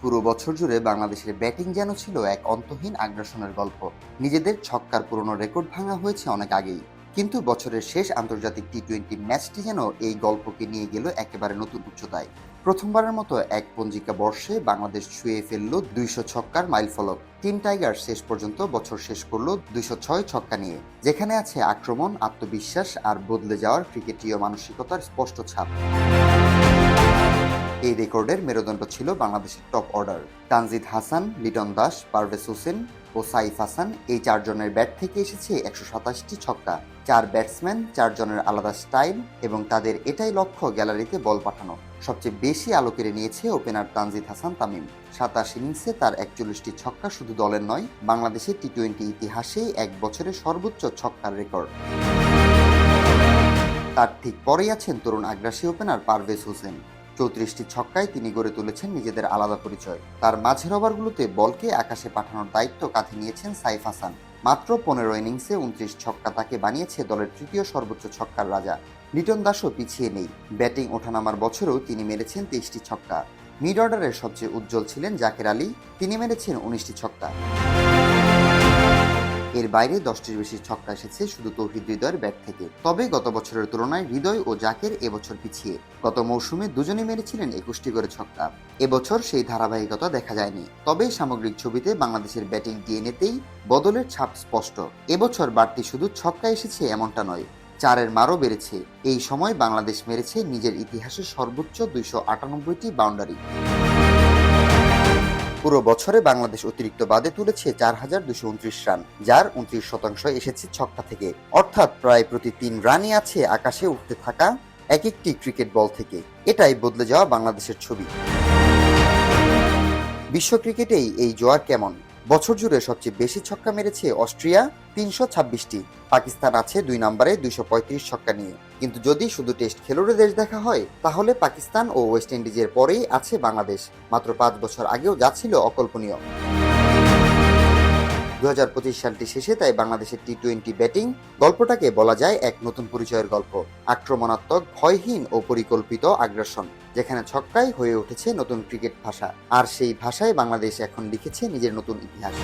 পুরো বছর জুড়ে বাংলাদেশের ব্যাটিং যেন ছিল এক অন্তহীন আগ্রাসনের গল্প। নিজেদের ছক্কার পুরনো রেকর্ড ভাঙা হয়েছে অনেক আগেই। কিন্তু বছরের শেষ আন্তর্জাতিক টি টোয়েন্টি ম্যাচটি যেন এই গল্পকে নিয়ে গেল একেবারে নতুন উচ্চতায়। প্রথমবারের মতো এক পঞ্জিকা বর্ষে বাংলাদেশ ছুঁয়ে ফেলল দুইশো ছক্কার মাইলফলক টিম টাইগার শেষ পর্যন্ত বছর শেষ করল দুইশো ছয় ছক্কা নিয়ে। যেখানে আছে আক্রমণ, আত্মবিশ্বাস আর বদলে যাওয়ার ক্রিকেটীয় মানসিকতার স্পষ্ট ছাপ। এই রেকর্ডের মেরুদণ্ড ছিল বাংলাদেশের টপ অর্ডার তানজিদ হাসান, লিটন দাস, পারভেজ হোসেন ও সাইফ হাসান এই চারজনের ব্যাট থেকে এসেছে একশো সাতাশটি ছক্কা। চার ব্যাটসম্যান চারজনের আলাদা স্টাইল এবং তাদের এটাই লক্ষ্য গ্যালারিতে বল পাঠানো। সবচেয়ে বেশি আলো কেড়ে নিয়েছে ওপেনার তানজিদ হাসান তামিম। সাতাশ ইনিংসে তার একচল্লিশটি ছক্কা শুধু দলের নয় বাংলাদেশের টি টোয়েন্টি ইতিহাসেই এক বছরের সর্বোচ্চ ছক্কার রেকর্ড। তার ঠিক পরেই আছেন তরুণ আগ্রাসী ওপেনার পারভেজ হোসেন। চৌত্রিশটি ছক্কায় তিনি গড়ে তুলেছেন নিজেদের আলাদা পরিচয়। তার মাঝের ওভারগুলোতে বলকে আকাশে পাঠানোর দায়িত্ব কাঁধে নিয়েছেন সাইফ হাসান। মাত্র পনেরো ইনিংসে উনত্রিশ ছক্কা তাকে বানিয়েছে দলের তৃতীয় সর্বোচ্চ ছক্কার রাজা। লিটন দাসও পিছিয়ে নেই। ব্যাটিং ওঠানামার বছরেও তিনি মেরেছেন তেইশটি ছক্কা। মিড অর্ডারের সবচেয়ে উজ্জ্বল ছিলেন জাকের আলী। তিনি মেরেছেন উনিশটি ছক্কা। এর বাইরে দশটির বেশি ছক্কা এসেছে শুধু তৌহিদ হৃদয়ের ব্যাট থেকে। তবে গত বছরের তুলনায় হৃদয় ও জাকের এবছর পিছিয়ে। গত মৌসুমে দুজনে মেরেছিলেন একুশটি করে ছক্কা। এবছর সেই ধারাবাহিকতা দেখা যায়নি। তবে সামগ্রিক ছবিতে বাংলাদেশের ব্যাটিং ডিএনএতেই বদলের ছাপ স্পষ্ট। এবছর বাড়তি শুধু ছক্কা এসেছে এমনটা নয়, চারের মারও বেড়েছে। এই সময় বাংলাদেশ মেরেছে নিজের ইতিহাসের সর্বোচ্চ দুইশো আটানব্বইটি বাউন্ডারি। পুরো বছরে বাংলাদেশ অতিরিক্ত বাদে তুলেছে চার হাজার দুশো উনত্রিশ রান, যার উনত্রিশ শতাংশ এসেছে ছক্কা থেকে। অর্থাৎ প্রায় প্রতি তিন রানই আছে আকাশে উঠতে থাকা এক একটি ক্রিকেট বল থেকে। এটাই বদলে যাওয়া বাংলাদেশের ছবি। বিশ্ব ক্রিকেটেই এই জোয়ার কেমন? বছর জুড়ে সবচেয়ে বেশি ছক্কা মেরেছে অস্ট্রিয়া, তিনশো ছাব্বিশটি। পাকিস্তান আছে দুই নম্বরে, দুইশো পঁয়ত্রিশ ছক্কা নিয়ে। কিন্তু যদি শুধু টেস্ট খেলুড়ে দেশ দেখা হয়, তাহলে পাকিস্তান ও ওয়েস্ট ইন্ডিজের পরেই আছে বাংলাদেশ। মাত্র পাঁচ বছর আগেও যা ছিল অকল্পনীয়। দু হাজার পঁচিশ সালটি শেষে তাই বাংলাদেশের টি টোয়েন্টি ব্যাটিং, গল্পটাকে বলা যায় এক নতুন পরিচয়ের গল্প। আক্রমণাত্মক, ভয়হীন ও পরিকল্পিত আগ্রাসন। যেখানে ছক্কাই হয়ে উঠেছে নতুন ক্রিকেট ভাষা। আর সেই ভাষায় বাংলাদেশ এখন লিখেছে নিজের নতুন ইতিহাস।